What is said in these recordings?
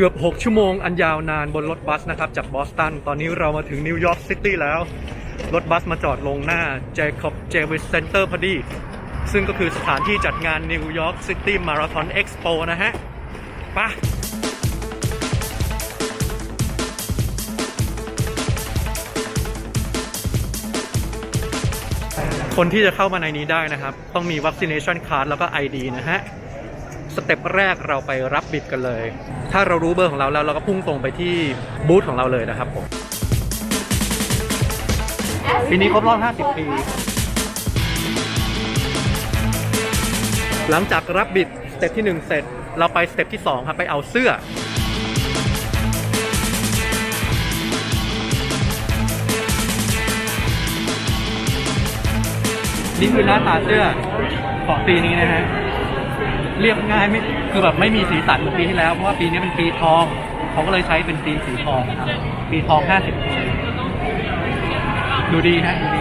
เกือบ 6 ชั่วโมงอันยาวนานบนรถบัสนะครับจากบอสตัน ตอนนี้เรามาถึงนิวยอร์กซิตี้แล้ว รถบัสมาจอดลงหน้า Jacob j a v i s Center พอดี ซึ่งก็คือสถานที่จัดงานนิวยอร์กซิตี้มาราธอนเอ็กซ์โปนะฮะไปะคนที่จะเข้ามาในนี้ได้นะครับ ต้องมี vaccination card แล้วก็ ID นะฮะ สเต็ปแรกเราไปรับบิดกันเลย ถ้าเรารู้เบอร์ของเราแล้วเราก็พุ่งตรงไปที่บูธของเราเลยนะครับผมปีนี้ครบรอบ 50 ปี หลังจากรับบิดสเต็ปที่ 1 เสร็จ เราไปสเต็ปที่ 2 ครับ ไปเอาเสื้อ นี่คือหน้าตาเสื้อของปีนี้นะฮะ เรียบง่ายไม่คือแบบไม่มีสีสันเหมือนปีที่แล้วเพราะว่าปีนี้เป็นปีทอง เขาก็เลยใช้เป็นธีมสีทองนะครับ ปีทอง 50ปีดูดีฮะดูดี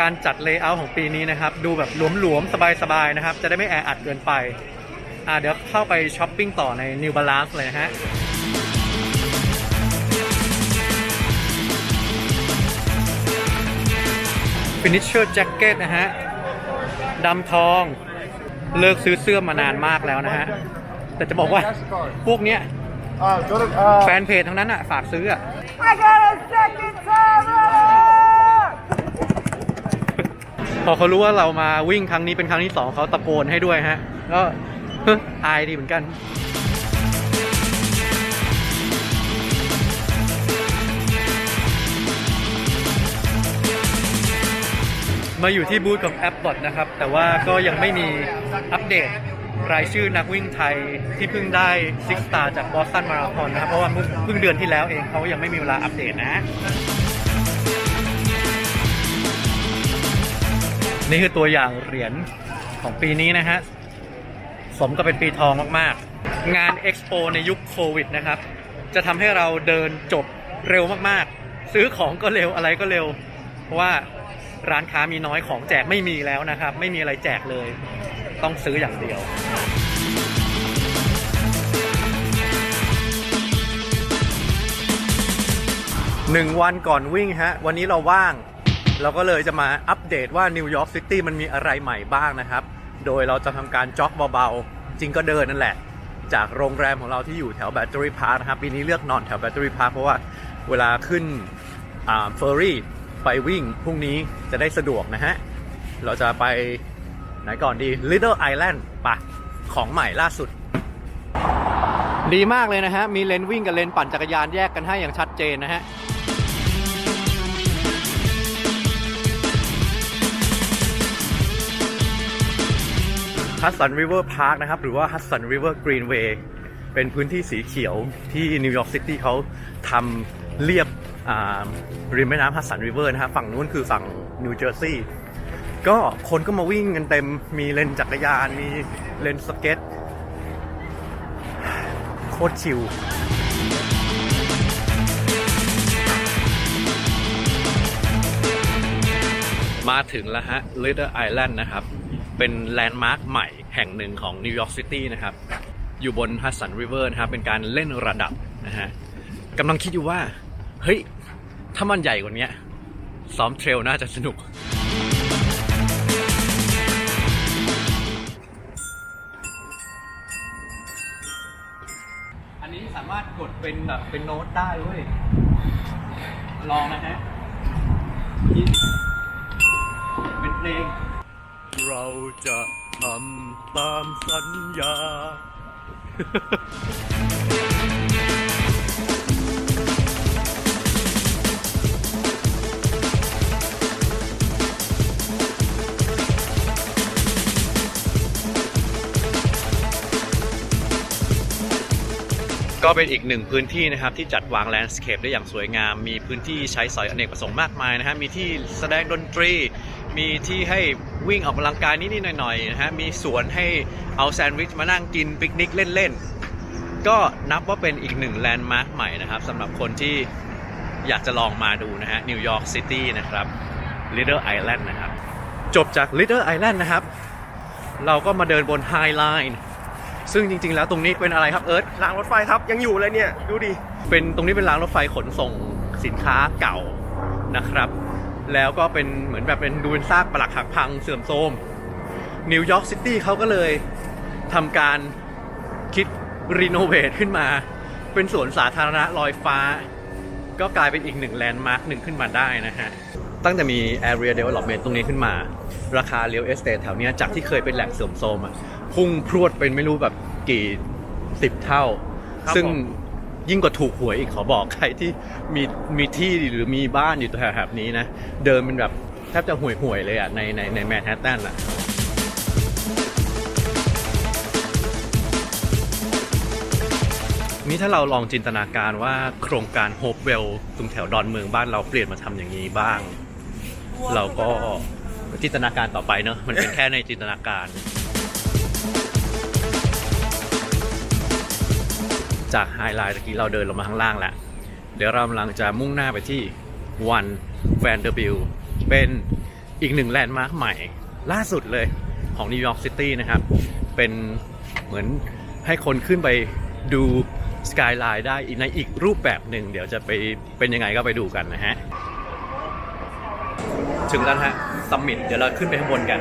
การจัดเลเยอร์ของปีนี้นะครับ ดูแบบหลวมๆ สบายๆ นะครับ จะได้ไม่แออัดเกินไป อ่าเดี๋ยวเข้าไปช้อปปิ้งต่อใน New Balance เลยนะฮะ Finisher Jacket นะฮะดำทอง เลิกซื้อเสื้อมานานมากแล้วนะฮะ แต่จะบอกว่าพวกเนี้ยแฟนเพจทั้งนั้นอะ ฝากซื้ออะ พอเขารู้ว่าเรามาวิ่งครั้งนี้เป็นครั้งที่สองเขาตะโกนให้ด้วยฮะ ก็อายดีเหมือนกัน มาอยู่ที่บูธของแอปบอทนะครับ แต่ว่าก็ยังไม่มีอัปเดตรายชื่อนักวิ่งไทยที่เพิ่งได้ซิกสตาร์จากบอสตันมาราธอนนะครับ เพราะว่าเพิ่งเดือนที่แล้วเองเขายังไม่มีเวลาอัปเดตนะ นี่คือตัวอย่างเหรียญของปีนี้นะฮะ สมกับเป็นปีทองมากๆ งานเอ็กซ์โปในยุคโควิดนะครับ จะทำให้เราเดินจบเร็วมากๆ ซื้อของก็เร็วอะไรก็เร็ว เพราะว่า ร้านค้ามีน้อยของแจกไม่มีแล้วนะครับ ไม่มีอะไรแจกเลย ต้องซื้ออย่างเดียวหนึ่งวันก่อนวิ่งฮะ วันนี้เราว่าง เราก็เลยจะมาอัปเดตว่านิวยอร์กซิตี้มันมีอะไรใหม่บ้างนะครับ โดยเราจะทำการจ็อกเบาๆ จริงก็เดินนั่นแหละ จากโรงแรมของเราที่อยู่แถวแบตเตอรี่พาร์คนะครับ ปีนี้เลือกนอนแถวแบตเตอรี่พาร์คเพราะว่าเวลาขึ้นเฟอร์รี่ ไปวิ่งพรุ่งนี้จะได้สะดวกนะฮะ เราจะไปไหนก่อนดี Little Island ปะของใหม่ล่าสุด ดีมากเลยนะฮะ มีเลนวิ่งกับเลนปั่นจักรยานแยกกันให้อย่างชัดเจนนะฮะฮัสสันริเวอร์พาร์คนะครับ หรือว่าฮัสสันริเวอร์กรีนเวย์เป็นพื้นที่สีเขียวที่นิวยอร์กซิตี้เขาทำเรียบ ริมแม่น้ำฮัสสันริเวอร์นะครับฝั่งนู้นคือฝั่งนิวเจอร์ซีย์ก็คนก็มาวิ่งกันเต็มมีเลนจักรยาน มีเลนสเก็ตโคตรชิลมาถึงแล้วฮะ Little Island นะครับ เป็นแลนด์มาร์คใหม่แห่งหนึ่งของนิวยอร์กซิตี้นะครับ อยู่บนฮัสสันริเวอร์นะครับ เป็นการเล่นระดับนะฮะกำลังคิดอยู่ว่า เฮ้ย ถ้ามันใหญ่กว่านี้ซ้อมเทรลน่าจะสนุก อันนี้สามารถกดเป็นแบบเป็นโน้ตได้เว้ย ลองนะฮะเป็นเพลง เราจะทำตามสัญญา ก็เป็นอีกหนึ่งพื้นที่นะครับที่จัดวางแลนด์สเคปได้อย่างสวยงาม มีพื้นที่ใช้สอยอเนกประสงค์มากมายนะฮะมีที่แสดงดนตรี มีที่ให้วิ่งออกกำลังกายนิดๆหน่อยๆนะฮะมีสวนให้เอาแซนด์วิชมานั่งกินปิกนิกเล่นๆ ก็นับว่าเป็นอีกหนึ่งแลนด์มาร์คใหม่นะครับสำหรับคนที่อยากจะลองมาดูนะฮะนิวยอร์กซิตี้นะครับ Little Island นะครับจบจาก Little Island นะครับ เราก็มาเดินบน High Line ซึ่งจริง ๆ แล้วตรงนี้เป็นอะไรครับเอิร์ธรางรถไฟครับ ยังอยู่เลยเนี่ยดูดิเป็นตรงนี้เป็นรางรถไฟขนส่งสินค้าเก่านะครับ แล้วก็เป็นเหมือนแบบเป็นดูเป็นซากปรักหักพังเสื่อมโทรมนิวยอร์กซิตี้เขาก็เลยทำการคิดรีโนเวทขึ้นมา เป็นสวนสาธารณะลอยฟ้า ก็กลายเป็นอีกหนึ่งแลนด์มาร์คหนึ่งขึ้นมาได้นะฮะ ตั้งแต่มี Area Development ตรงนี้ขึ้นมา ราคาเรียลเอสเตทแถวเนี้ยจากที่เคยเป็นแหล่งเสื่อมโทรมอะ พุ่งพรวดเป็นไม่รู้แบบกี่สิบเท่า ครับซึ่งผม ยิ่งกว่าถูกหวยอีกขอบอกใครที่มีมีที่หรือมีบ้านอยู่แถบๆนี้นะ เดินเป็นแบบแทบจะห่วยห่วยๆเลยอะในในในแมนฮัตตันอะ นี่ถ้าเราลองจินตนาการว่าโครงการโฮปเวลตรงแถวดอนเมืองบ้านเราเปลี่ยนมาทำอย่างนี้บ้าง เราก็จินตนาการต่อไปเนอะมันเป็นแค่ในจินตนาการ จากไฮไลท์ตะกี้เราเดินลงมาข้างล่างแล้ว เดี๋ยวเรากำลังจะมุ่งหน้าไปที่วันแวนเดอร์บิลเป็นอีกหนึ่งแลนด์มาร์คใหม่ล่าสุดเลยของนิวยอร์กซิตี้นะครับ เป็นเหมือนให้คนขึ้นไปดูสกายไลน์ได้อีกในอีกรูปแบบหนึ่ง เดี๋ยวจะไปเป็นยังไงก็ไปดูกันนะฮะ ถึงแล้วฮะ ซัมมิตเดี๋ยวเราขึ้นไปข้างบนกัน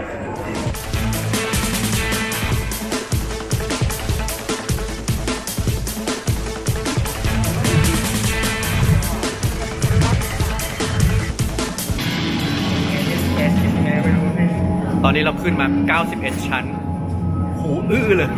นนี้เราขึ้นมา 91 ชั้น หูอื้อเลย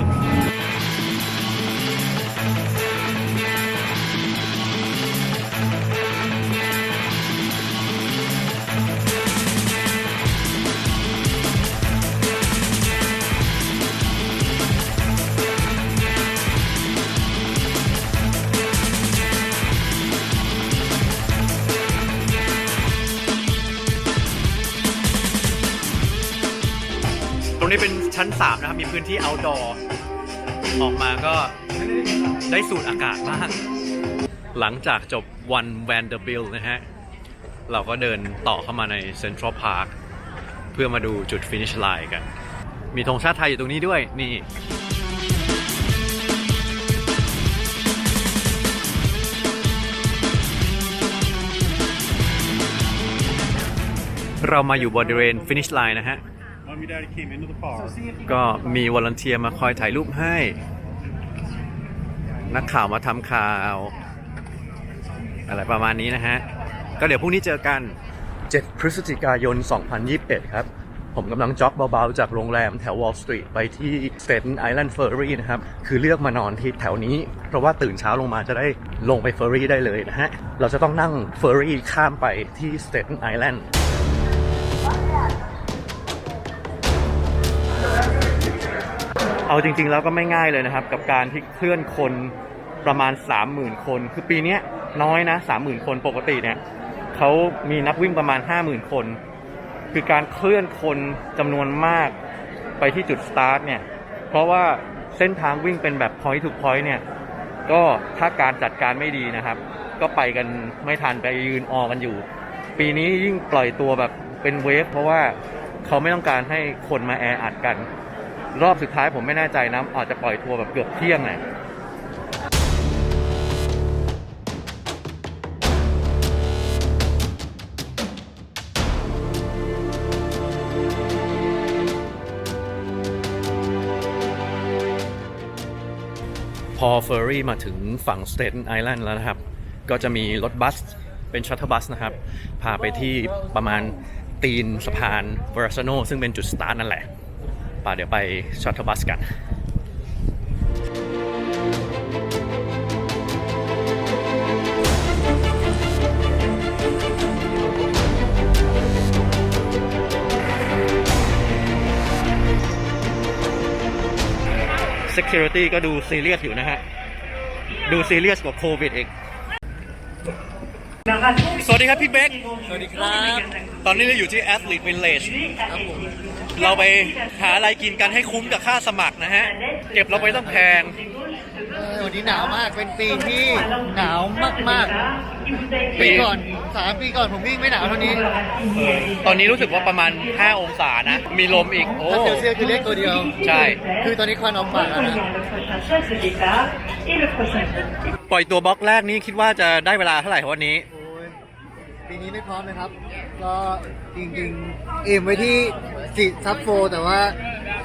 ชั้น 3 นะครับ มีพื้นที่ outdoor ออกมาก็ได้สูดอากาศบ้าง หลังจากจบวันแวนเดอร์บิลนะฮะ เราก็เดินต่อเข้ามาในเซ็นทรัลพาร์คเพื่อมาดูจุดฟินิชไลน์กัน มีธงชาติไทยอยู่ตรงนี้ด้วยนี่เรามาอยู่บริเวณฟินิชไลน์นะฮะ ก็มีวอลเนเทียมาคอยถ่ายรูปให้ นักข่าวมาทำข่าว อะไรประมาณนี้นะฮะ ก็เดี๋ยวพรุ่งนี้เจอกัน 7 พฤศจิกายน 2021 ครับ ผมกำลังจ็อกเบาๆ จากโรงแรมแถว Wall Street ไปที่ Staten Island Ferry นะครับ คือเลือกมานอนที่แถวนี้ เพราะว่าตื่นเช้าลงมาจะได้ลงไปเฟอร์รี่ได้เลยนะฮะ เราจะต้องนั่งเฟอร์รี่ข้ามไปที่ Staten Island เอาจริง ๆ แล้วก็ไม่ง่ายเลยนะครับ กับการที่เคลื่อนคนประมาณ 30,000 คน คือปีนี้น้อยนะ 30,000 คนปกติเนี่ยเขามีนักวิ่งประมาณ 50,000 คน คือการเคลื่อนคนจำนวนมากไปที่จุดสตาร์ทเนี่ยเพราะว่าเส้นทางวิ่งเป็นแบบ point to point เนี่ยก็ถ้าการจัดการไม่ดีนะครับ ก็ไปกันไม่ทันไปยืนออกันอยู่ ปีนี้ยิ่งปล่อยตัวแบบเป็นเวฟเพราะว่าเขาไม่ต้องการให้คนมาแออัดกัน รอบสุดท้ายผมไม่แน่ใจนะอาจจะปล่อยทัวร์แบบเกือบเที่ยงไงพอเฟอร์รี่มาถึงฝั่งสเตทไอแลนด์แล้วนะครับ ก็จะมีรถบัสเป็นชัตเตอร์บัสนะครับ พาไปที่ประมาณตีนสะพานเวอร์ซโนซึ่งเป็นจุดสตาร์ทนั่นแหละ ป่าเดี๋ยวไปชัตเตอร์บัสกัน Security ก็ดูซีเรียสอยู่นะฮะ ดูซีเรียสกว่าโควิดอีกสวัสดีครับพี่เบ๊กสวัสดีครับ ตอนนี้เราอยู่ที่ Athlete Village ครับผม เราไปหาอะไรกินกันให้คุ้มกับค่าสมัครนะฮะ เก็บเราไปต้องแพงเออวันนี้หนาวมากเป็นปีที่หนาวมากๆปีก่อนสามปีก่อนผมวิ่งไม่หนาวเท่านี้ ตอนนี้รู้สึกว่าประมาณ 5 องศานะ มีลมอีก โอ้ถ้าเซลเซียสคือเลขตัวเดียว ใช่ คือตอนนี้ควันออกปากแล้วนะปล่อยตัวบล็อกแรกนี้คิดว่าจะได้เวลาเท่าไหร่วันนี้โอ้ย ปีนี้ไม่พร้อมนะครับ ก็จริงๆเอมไว้ที่สี่ซับโฟแต่ว่า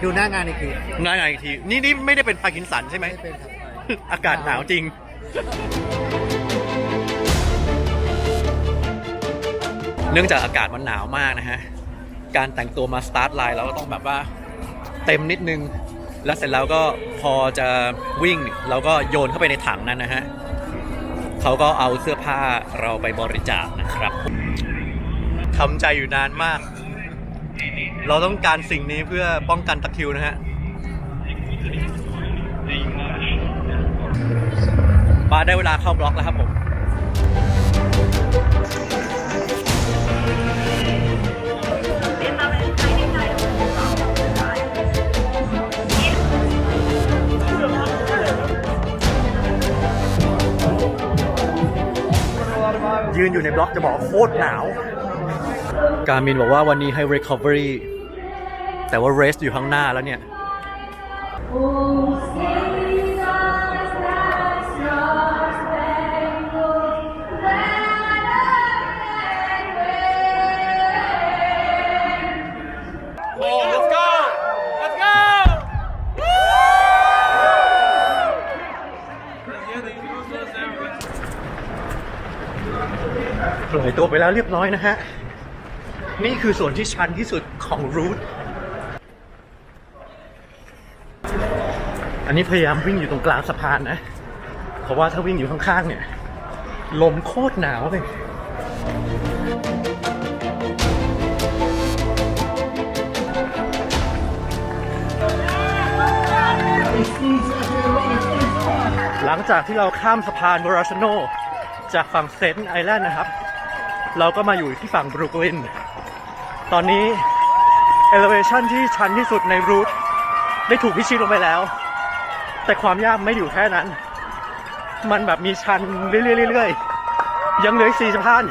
ดูหน้างานอีกทีง่ายๆอีกที นี่นี่ไม่ได้เป็นพาร์กินสันใช่ไหม ไม่เป็นครับอากาศหนาวจริง เนื่องจากอากาศมันหนาวมากนะฮะ การแต่งตัวมาสตาร์ทไลน์เราก็ต้องแบบว่าเต็มนิดนึง แล้วเสร็จแล้วก็พอจะวิ่งเราก็โยนเข้าไปในถังนั้นนะฮะ เขาก็เอาเสื้อผ้าเราไปบริจาคนะครับทำใจอยู่นานมาก เราต้องการสิ่งนี้เพื่อป้องกันตะคริวนะฮะมาได้เวลาเข้าบล็อกแล้วครับผม ยืนอยู่ในบล็อกจะบอกโคตรหนาว การมินบอกว่าวันนี้ให้ recovery แต่ว่า rest อยู่ข้างหน้าแล้วเนี่ย ปล่อยตัวไปแล้วเรียบร้อยนะฮะ นี่คือส่วนที่ชันที่สุดของรูท อันนี้พยายามวิ่งอยู่ตรงกลางสะพานนะ เพราะว่าถ้าวิ่งอยู่ข้างๆเนี่ย ลมโคตรหนาวเลยหลังจากที่เราข้ามสะพานบราชโน จากฝั่งเซนต์ไอแลนด์นะครับ เราก็มาอยู่ที่ฝั่งบรุกลิน ตอนนี้เอเลเวชันที่ชันที่สุดในรูทได้ถูกพิชิตลงไปแล้ว แต่ความยากไม่อยู่แค่นั้น มันแบบมีชันเรื่อยๆๆๆยังเหลืออีกสี่สะพาน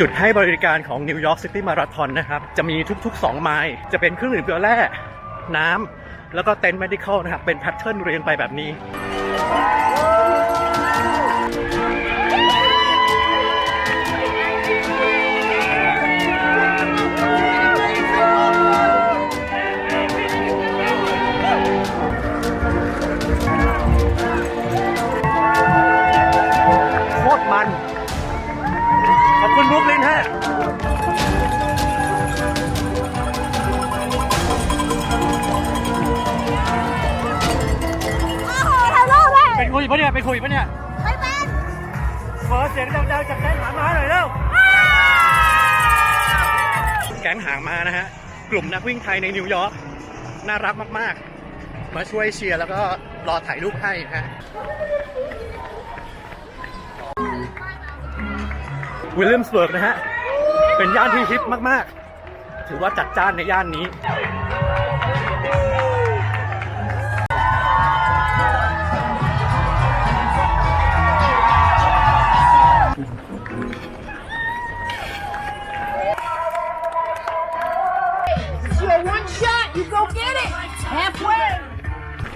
จุดให้บริการของนิวยอร์กซิตี้มาราธอนนะครับ จะมีทุกๆ 2 ไมล์ จะเป็นเครื่องดื่มเกลือแร่ น้ำ แล้วก็เต็นท์ medical นะครับ เป็นแพทเทิร์นเรียงไปแบบนี้ เป็นคุยปะเนี่ยเป็นคุยปะเนี่ยขอเสียงดังๆจากแก๊งหางมาหน่อยเร็วแก๊งหางมานะฮะกลุ่มนักวิ่งไทยในนิวยอร์กน่ารักมากๆ มาช่วยเชียร์แล้วก็รอถ่ายรูปให้นะฮะวิลเลียมสเบิร์กนะฮะ เป็นย่านที่ฮิปมากๆ ถือว่าจัดจ้านในย่านนี้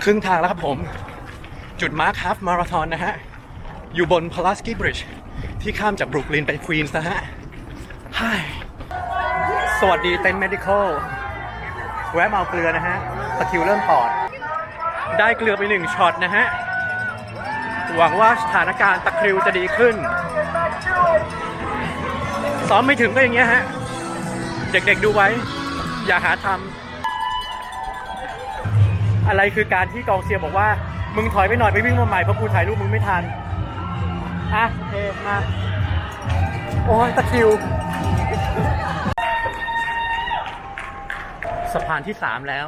ครึ่งทางแล้วครับผม จุดมาร์คฮัฟมาราธอนนะฮะ อยู่บนพ l าสกี้บริดจ์ที่ข้ามจากบรุกลินไปควีนส์นะฮะไฮสวัสดีเต็นท์ medical แวะมาเอาเกลือนะฮะตะคริวเริ่มปอด ได้เกลือไปหนึ่งช็อตนะฮะ หวังว่าสถานการณ์ตะคริวจะดีขึ้น ซ้อมไม่ถึงก็อย่างเงี้ยฮะ เด็กๆดูไว้ อย่าหาทำ อะไรคือการที่กองเชียร์บอกว่า มึงถอยไปหน่อยไปวิ่งมาใหม่เพราะกูถ่ายรูปมึงไม่ทัน อะโอเคมา โอ้ยตะคิว สะพานที่สามแล้ว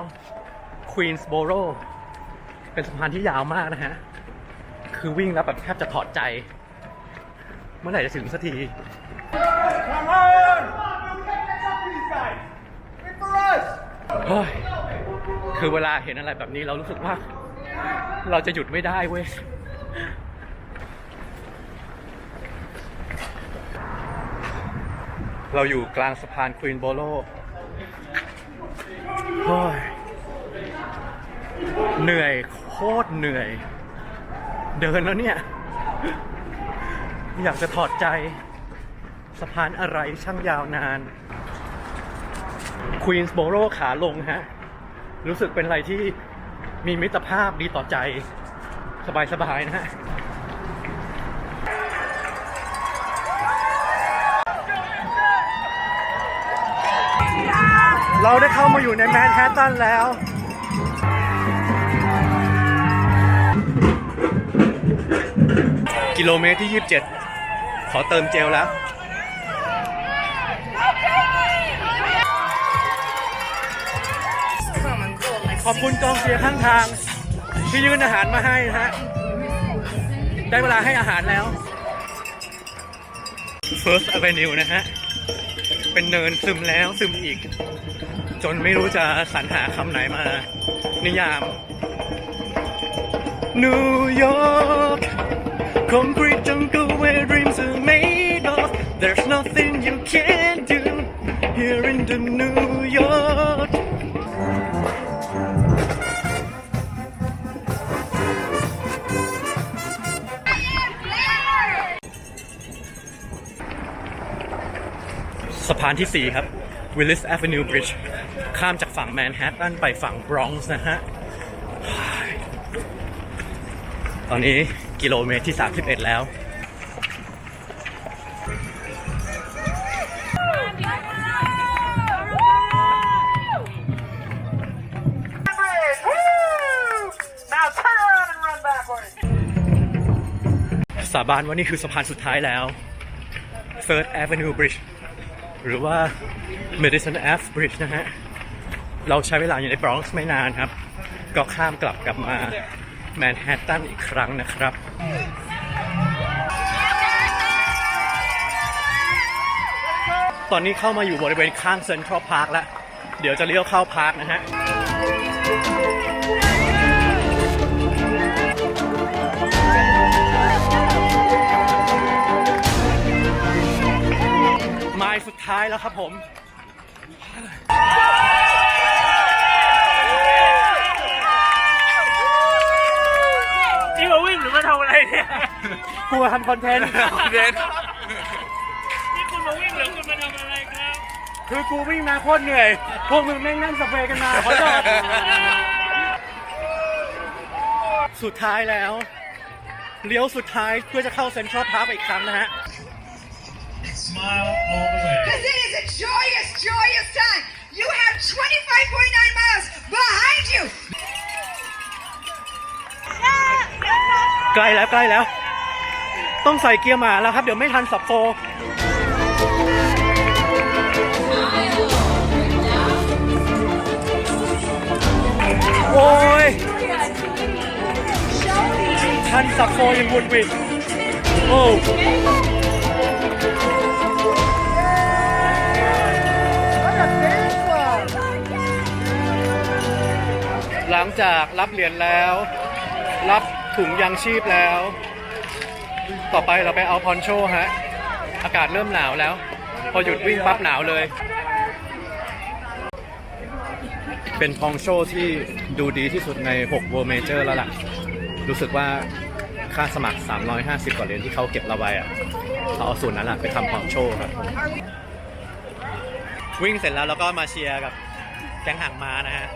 Queensboro เป็นสะพานที่ยาวมากนะฮะ คือวิ่งแล้วแบบแทบจะถอดใจ เมื่อไหร่จะถึงสักที Come! คือเวลาเห็นอะไรแบบนี้เรารู้สึกว่า เราจะหยุดไม่ได้เว้ยเราอยู่กลางสะพานควีนโบโลเฮ้ยเหนื่อยโคตรเหนื่อย เดินแล้วเนี่ย อยากจะถอดใจ สะพานอะไรช่างยาวนานควีนส์โบโ u ขาลงฮะ รู้สึกเป็นอะไรที่มีมิตรภาพดีต่อใจ สบายๆนะฮะเราได้เข้ามาอยู่ในแมนฮัตตันแล้ว กิโลเมตรที่ 27 ขอเติมเจลแล้ว ขอบคุณกองเชียร์ข้างทาง ที่ยื่นอาหารมาให้นะฮะ ได้เวลาให้อาหารแล้ว First Avenue นะฮะ เป็นเนินซึมแล้วซึมอีก จนไม่รู้จะสรรหาคำไหนมา นิยาม New York Concrete jungle where dreams are made of There's nothing you can't do Here in the New York ะพานที่ 4 ครับ Willis Avenue Bridge ข้ามจากฝั่งแมนฮัตตันไปฝั่งบรอนซ์นะฮะ ตอนนี้กิโลเมตรที่ 31 แล้ว Now turn around and run backwards. สาบานว่านี่คือสะพานสุดท้ายแล้ว Third Avenue Bridge หรือว่า Madison Ave Bridge นะฮะ เราใช้เวลาอยู่ในบรอนซ์ไม่นานครับ ก็ข้ามกลับกลับมาแมนฮัตตันอีกครั้งนะครับตอนนี้เข้ามาอยู่บริเวณข้างเซ็นทรัลพาร์คแล้ว เดี๋ยวจะเลี้ยวเข้าพาร์คนะฮะ สุดท้ายแล้วครับผม นี่มาวิ่งหรือมาทำอะไรเนี่ย กูมาทำคอนเทนต์คอนเทนต์นี่คุณมาวิ่งหรือคุณมาทำอะไรครับ คือกูวิ่งมาโคตรเหนื่อย พวกมึงแม่งนั่งสเปรย์กันมาขอโทษสุดท้ายแล้ว เลี้ยวสุดท้ายเพื่อจะเข้าเซ็นทรัลพาร์คอีกครั้งนะฮะ Smile time. You have 25.9 miles behind you. ใกล้แล้วใกล้แล้ว ต้องใส่เกียร์หมาแล้วครับ เดี๋ยวไม่ทันสับโฟ โอ้ย ทันสับโฟยังบุดหวิดโอ้ หลังจากรับเหรียญแล้ว รับถุงยังชีพแล้ว ต่อไปเราไปเอาพอนโชฮะ อากาศเริ่มหนาวแล้ว พอหยุดวิ่งปั๊บหนาวเลย เป็นพองโชที่ดูดีที่สุดใน 6 World Major แล้วล่ะ รู้สึกว่าค่าสมัคร 350 กว่าเหรียญที่เขาเก็บเราไว้อะเขาเอาส่วนนั้นอะไปทำพองโชครับ วิ่งเสร็จแล้วเราก็มาเชียร์กับแก๊งหางม้านะฮะ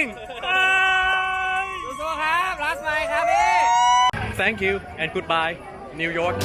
งภาพนิ่ง สู้ๆครับรักไมค์ครับพี่ Thank you and goodbye New York